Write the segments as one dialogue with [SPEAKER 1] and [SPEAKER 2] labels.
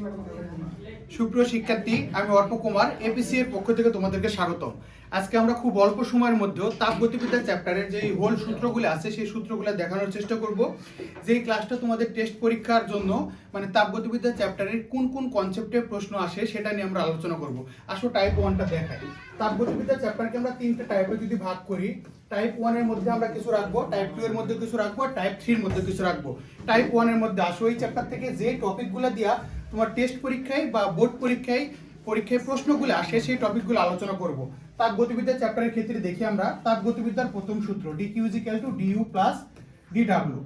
[SPEAKER 1] Gracias. সুপ্রিয় শিক্ষার্থী, আমি অর্প কুমার এপিসি এর পক্ষ থেকে তোমাদেরকে স্বাগতম। আজকে আমরা খুব অল্প সময়ের মধ্যেও তাপগতিবিদ্যা চ্যাপ্টারের যে হোল সূত্রগুলো আছে, সেই সূত্রগুলো দেখানোর চেষ্টা করব। যে ক্লাসটা তোমাদের টেস্ট পরীক্ষার জন্য মানে তাপগতিবিদ্যা চ্যাপ্টারের কোন কোন কনসেপ্টের প্রশ্ন আসে, সেটা নিয়ে আমরা আলোচনা করব। আসো টাইপ ওয়ানটা দেখাই। তাপগতিবিদ্যা চ্যাপ্টারকে আমরা তিনটে টাইপে যদি ভাগ করি টাইপ ওয়ানের মধ্যে আমরা কিছু রাখব টাইপ টু এর মধ্যে কিছু রাখব, আর টাইপ থ্রির মধ্যে কিছু রাখব। টাইপ ওয়ানের মধ্যে আসো, এই চ্যাপ্টার থেকে যে টপিকগুলো দিয়া তোমার টেস্ট পরীক্ষায় বা বোর্ড পরীক্ষায় পরীক্ষায় প্রশ্নগুলো আসে, সেই টপিকগুলো আলোচনা করব। তাপ গতিবিদ্যা চ্যাপ্টারের ক্ষেত্রে দেখি আমরা তাপ গতিবিদ্যার প্রথম সূত্র DQ is equal to DU plus D DW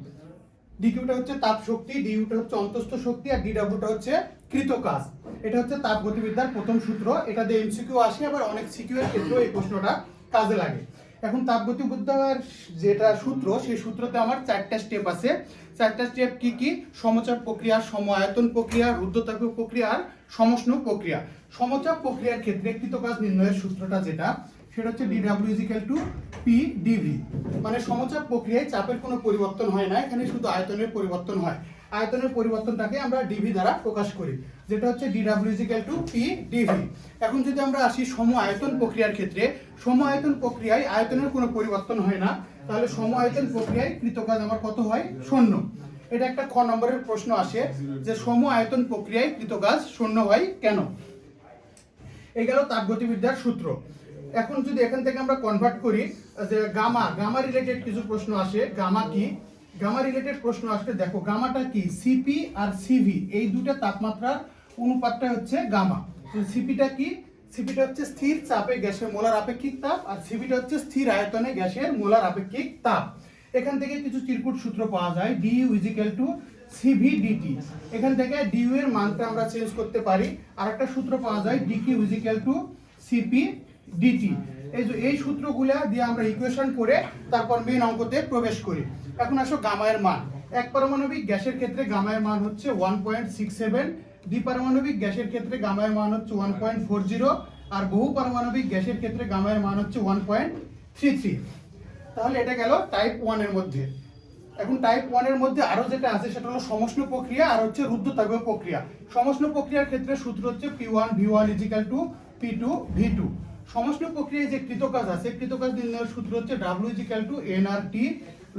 [SPEAKER 1] ডিকিউটা হচ্ছে তাপ শক্তি ডিইউটা হচ্ছে অন্তস্থ শক্তি, আর ডিডাব্লিউটা হচ্ছে কৃত কাজ এটা হচ্ছে তাপ গতিবিদ্যার প্রথম সূত্র, এটা দিয়ে এমসিকিউ আসে, আবার অনেক সিকিউ এর ক্ষেত্রেও এই প্রশ্নটা কাজে লাগে। এখন তাপগতিবিদ্যার যেটা সূত্র, সেই সূত্রতে আমার চারটা স্টেপ আছে। চারটা স্টেপ কি কি? সমচাপ প্রক্রিয়া সমায়তন প্রক্রিয়া রুদ্ধতাপীয় প্রক্রিয়া আর সমষ্ণ প্রক্রিয়া। সমচাপ প্রক্রিয়ার ক্ষেত্রে কৃতকাজ নির্ণয়ের সূত্রটা যেটা, সেটা হচ্ছে DW is equal to P DV মানে সমচাপ প্রক্রিয়ায় চাপের কোনো পরিবর্তন হয় না, এখানে শুধু আয়তনের পরিবর্তন হয়। আয়তনের পরিবর্তনটাকে আমরা ডিভি দ্বারা প্রকাশ করি, যেটা হচ্ছে DW is equal to P DV এখন যদি আমরা আসি সম আয়তন প্রক্রিয়ার ক্ষেত্রে, সম আয়তন প্রক্রিয়ায় আয়তনের কোনো পরিবর্তন হয় না, তাহলে সম আয়তন প্রক্রিয়ায় কৃতকাজ আমার কত হয়? শূন্য। এটা একটা খ নম্বরের প্রশ্ন আসে যে সম আয়তন প্রক্রিয়ায় কৃতকাজ শূন্য হয় কেন? এই গেল তাপগতিবিদ্যার সূত্র। এখন যদি এখান থেকে আমরা কনভার্ট করি, যে গামা গামা রিলেটেড কিছু প্রশ্ন আসে, গামা কি? গামা রিলেটেড প্রশ্ন আসলে দেখো গামাটা কি? সিপি আর সিভি এই দুটো তাপমাত্রার অনুপাতটা হচ্ছে গামা সিপিটা কি? সিপিটা হচ্ছে স্থির চাপে গ্যাসের মোলার আপেক্ষিক তাপ, আর সিপিটা হচ্ছে স্থির আয়তনে গ্যাসের মোলার আপেক্ষিক তাপ। এখান থেকে কিছু চিরকুট সূত্র পাওয়া যায় D DU is equal to CV DT এখান থেকে ডিইউ এর মানটা আমরা চেঞ্জ করতে পারি আর একটা সূত্র পাওয়া যায় DQ is equal to CP DT এই যে, এই সূত্রগুলা দিয়ে আমরা ইকুয়েশন করে তারপর মেন অঙ্কতে প্রবেশ করি। এখন আসো গামায়ের মান। এক পারমাণবিক গ্যাসের ক্ষেত্রে গামায়ের মান হচ্ছে ওয়ান পয়েন্ট সিক্স সেভেন দ্বিপারমাণবিক গ্যাসের ক্ষেত্রে গামায়ের মান হচ্ছে ওয়ান পয়েন্ট ফোর জিরো আর বহু পারমাণবিক গ্যাসের ক্ষেত্রে গামায়ের মান হচ্ছে ওয়ান পয়েন্ট থ্রি থ্রি তাহলে এটা গেল টাইপ ওয়ানের মধ্যে। এখন টাইপ ওয়ানের মধ্যে আরও যেটা আছে, সেটা হলো সমষ্ণ প্রক্রিয়া, আর হচ্ছে রুদ্ধতাপীয় প্রক্রিয়া। সমষ্ণ প্রক্রিয়ার ক্ষেত্রে সূত্র হচ্ছে P one V one is equal to P two V two সমষ্ণ প্রক্রিয়ায় যে কৃতকাজ আছে, কৃতকাজ নির্ণয়ের সূত্র হচ্ছে W is equal to N R T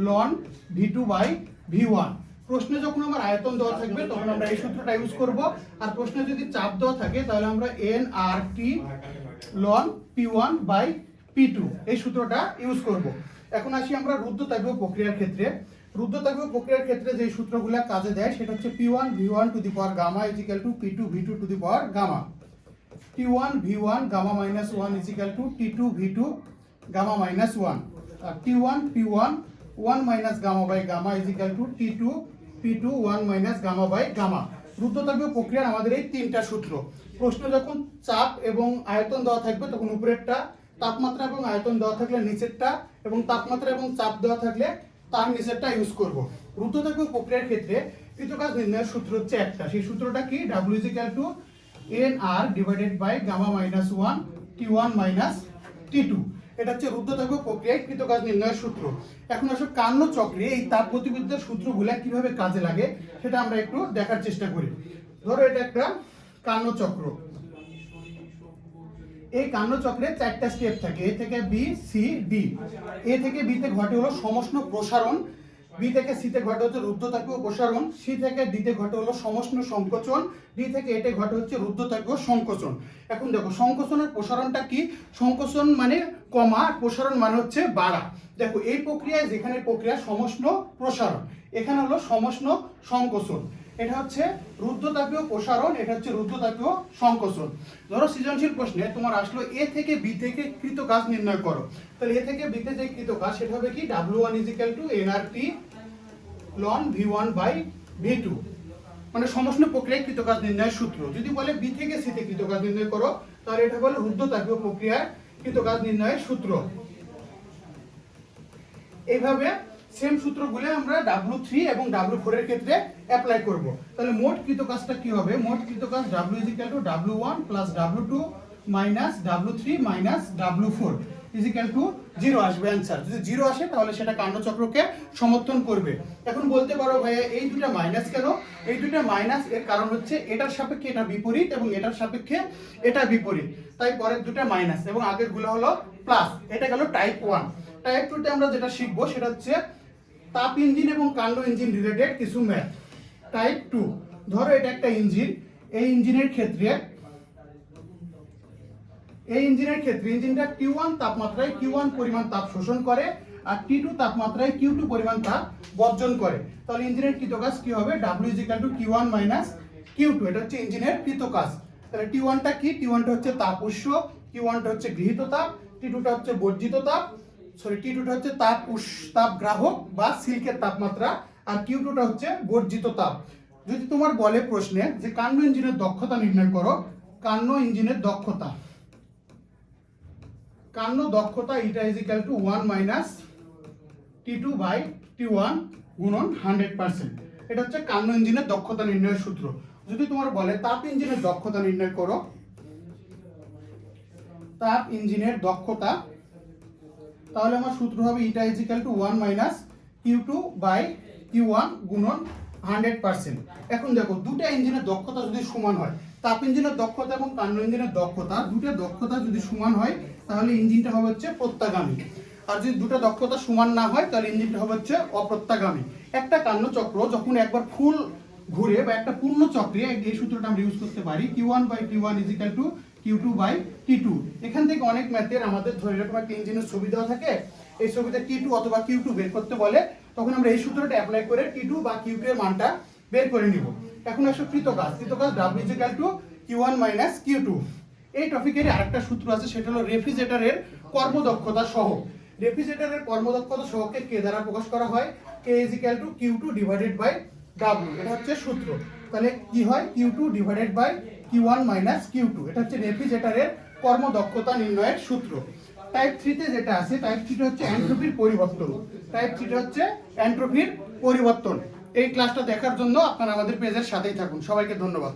[SPEAKER 1] ln V two by V one প্রশ্নে যখন আমার আয়তন দেওয়া থাকবে, তখন আমরা এই সূত্রটা ইউজ করব। আর প্রশ্নে যদি চাপ দেওয়া থাকে, তাহলে আমরা N R T ln P one by P two এই সূত্রটা ইউজ করব। এখন আসি আমরা রুদ্ধতাপীয় প্রক্রিয়ার ক্ষেত্রে। রুদ্ধতাপীয় প্রক্রিয়ার ক্ষেত্রে যে সূত্রগুলো কাজে দেয়, সেটা হচ্ছে P one V one to the power gamma is equal to P two V two to the power gamma T one V one gamma minus one is equal to T two V two gamma minus one R T one P one one minus gamma by gamma is equal to T two P two one minus gamma by gamma রুদ্ধতাপীয় প্রক্রিয়ার আমাদের এই তিনটা সূত্র। প্রশ্ন যখন চাপ এবং আয়তন দেওয়া থাকবে, তখন উপরেরটা, তাপমাত্রা এবং আয়তন দেওয়া থাকলে নিচেরটা, এবং তাপমাত্রা এবং চাপ দেওয়া থাকলে তার নিচেরটা ইউজ করব। রুদ্ধতাপীয় প্রক্রিয়ার ক্ষেত্রে কৃতকাজ নির্ণয়ের সূত্র হচ্ছে একটা। সেই সূত্রটা কি? W equal to N R divided by gamma minus one T one minus T two এটা হচ্ছে রুদ্ধতাপীয় প্রক্রিয়ায় কৃতকাজ নির্ণয়ের সূত্র। এখন আসলে কান্ন চক্রে এই তাপ গতিবিদ্যার সূত্রগুলো কীভাবে কাজে লাগে, সেটা আমরা একটু দেখার চেষ্টা করি। ধরো এটা একটা কান্ন চক্র। এই কান্ন চক্রে চারটা স্টেপ থাকে, এ থেকে বি সি ডি এ থেকে বিতে ঘটে হলো সমস্ত প্রসারণ বি থেকে সি তে ঘটে হচ্ছে রুদ্ধতাপীয় প্রসারণ সি থেকে ডি তে ঘটে হলো সমষ্ণ সংকোচন ডি থেকে এতে ঘটে হচ্ছে রুদ্ধতাপীয় সংকোচন। এখন দেখো, সংকোচনের প্রসারণটা কি? সংকোচন মানে কমা প্রসারণ মানে হচ্ছে বাড়া। দেখো, এই প্রক্রিয়ায় যেখানে প্রক্রিয়া সমষ্ণ প্রসারণ, এখানে হলো সমষ্ণ সংকোচন। এটা হচ্ছে রুদ্ধতাপীয় প্রসারণ, এটা হচ্ছে রুদ্ধতাপীয় সংকোচন। ধরো সৃজনশীল প্রশ্নে তোমার আসলো এ থেকে বি থেকে কৃত কাজ নির্ণয় করো। তাহলে এ থেকে বিতে যে কৃত কাজ, সেটা হবে কি? W one equal to NRT ln V one by V two মানে সমষ্ণ প্রক্রিয়ায় কৃতকাজ নির্ণয়ের সূত্র। যদি বলে বি থেকে সিতে কৃতকাজ নির্ণয় করো, তাহলে এটা বলে রুদ্ধতাপীয় প্রক্রিয়ায় কৃতকাজ নির্ণয়ের সূত্র। এইভাবে সেম সূত্রগুলো আমরা ডাব্লু থ্রি এবং ডাব্লু ফোর এর ক্ষেত্রে অ্যাপ্লাই করব। তাহলে মোট কৃত কাজটা কি হবে? মোট কৃত কাজ W equal to W one plus W two minus W three minus W four equal to zero আসবে অ্যান্সার যদি জিরো আসে, তাহলে সেটা কাণ্ডচক্রকে সমর্থন করবে। এখন বলতে পারো ভাইয়া, এই দুটা মাইনাস কেন? এই দুটা মাইনাস এর কারণ হচ্ছে এটার সাপেক্ষে এটা বিপরীত এবং এটার সাপেক্ষে এটা বিপরীত। তাই পরের দুটা মাইনাস এবং আগেরগুলো হলো প্লাস এটা গেল টাইপ ওয়ান টাইপ টুতে আমরা যেটা শিখব, সেটা হচ্ছে তাপ ইঞ্জিন এবং কাণ্ড ইঞ্জিন রিলেটেড কিছু ম্যাথ টাইপ টু ধরো এটা একটা ইঞ্জিন। এই ইঞ্জিনের ক্ষেত্রে, এই ইঞ্জিনের ক্ষেত্রে ইঞ্জিনটা কিউ ওয়ান তাপমাত্রায় কিউ ওয়ান পরিমাণ তাপ শোষণ করে আর টি টু তাপমাত্রায় কিউ টু পরিমাণ তাপ বর্জন করে। তাহলে ইঞ্জিনের কৃতকাজ কি হবে? W equal to Q one minus Q two এটা হচ্ছে ইঞ্জিনের কৃতকাজ। তাহলে টি ওয়ানটা কি টি ওয়ানটা হচ্ছে তাপ উৎস কিউ ওয়ানটা হচ্ছে গৃহীত তাপ টি টুটা হচ্ছে বর্জিত তাপ সরি টি টুটা হচ্ছে তাপ উৎস তাপ গ্রাহক বা সিল্কের তাপমাত্রা, আর কিউ টুটা হচ্ছে বর্জিত তাপ। যদি তোমার বলে প্রশ্নে যে কান্ন ইঞ্জিনের দক্ষতা নির্ণয় করো কান্ন ইঞ্জিনের দক্ষতা। কান্ন দক্ষতা eta is equal to one minus T two by T one গুণন হান্ড্রেড পার্সেন্ট এটা হচ্ছে কান্ন ইঞ্জিনের দক্ষতা নির্ণয়ের সূত্র। যদি তোমার বলে তাপ ইঞ্জিনের দক্ষতা নির্ণয় করো, তাপ ইঞ্জিনের দক্ষতা তাহলে আমার সূত্র হবে eta is equal to one minus Q two by Q one গুণন হান্ড্রেড পার্সেন্ট এখন দেখো, দুটা ইঞ্জিনের দক্ষতা যদি সমান হয়, তাপ ইঞ্জিনের দক্ষতা এবং কান্ন ইঞ্জিনের দক্ষতা, দুটো দক্ষতা যদি সমান হয়, তাহলে ইঞ্জিনটা হবে হচ্ছে প্রত্যাগামী। আর যদি দুটো দক্ষতা সমান না হয়, তাহলে ইঞ্জিনটা হবে হচ্ছে অপ্রত্যাগামী। একটা কান্ন চক্র যখন একবার ফুল ঘুরে বা একটা পূর্ণ চক্রে, এই সূত্রটা আমরা ইউজ করতে পারি Q one by Q one equal to Q two by T two এখান থেকে অনেক ম্যাথের আমাদের ধরে এরকম একটা ইঞ্জিনের ছবি দেওয়া থাকে। এই ছবিতে টি টু অথবা কিউ টু বের করতে বলে। তখন আমরা এই সূত্রটা অ্যাপ্লাই করে টি টু বা কিউ টু এর মানটা বের করে নিব। এখন আসো কৃতকাজ। কৃতকাজ W equal to Q one minus Q two এই টপিকের আরেকটা সূত্র আছে, সেটা হলো রেফ্রিজারেটরের কর্মদক্ষতা সহ। রেফ্রিজারেটরের কর্মদক্ষতা সহকে কে দ্বারা প্রকাশ করা হয়? K is equal to Q two divided by W এটা হচ্ছে সূত্র। তাহলে কি হয়? Q two divided by Q one minus Q two এটা হচ্ছে রেফ্রিজারেটারের কর্মদক্ষতা নির্ণয়ের সূত্র। টাইপ থ্রিতে যেটা আছে টাইপ থ্রিটা হচ্ছে অ্যান্ট্রোপির পরিবর্তন। টাইপ থ্রিটা হচ্ছে অ্যান্ট্রোপির পরিবর্তন। এই ক্লাসটা দেখার জন্য আপনারা আমাদের পেজের সাথেই থাকুন। সবাইকে ধন্যবাদ।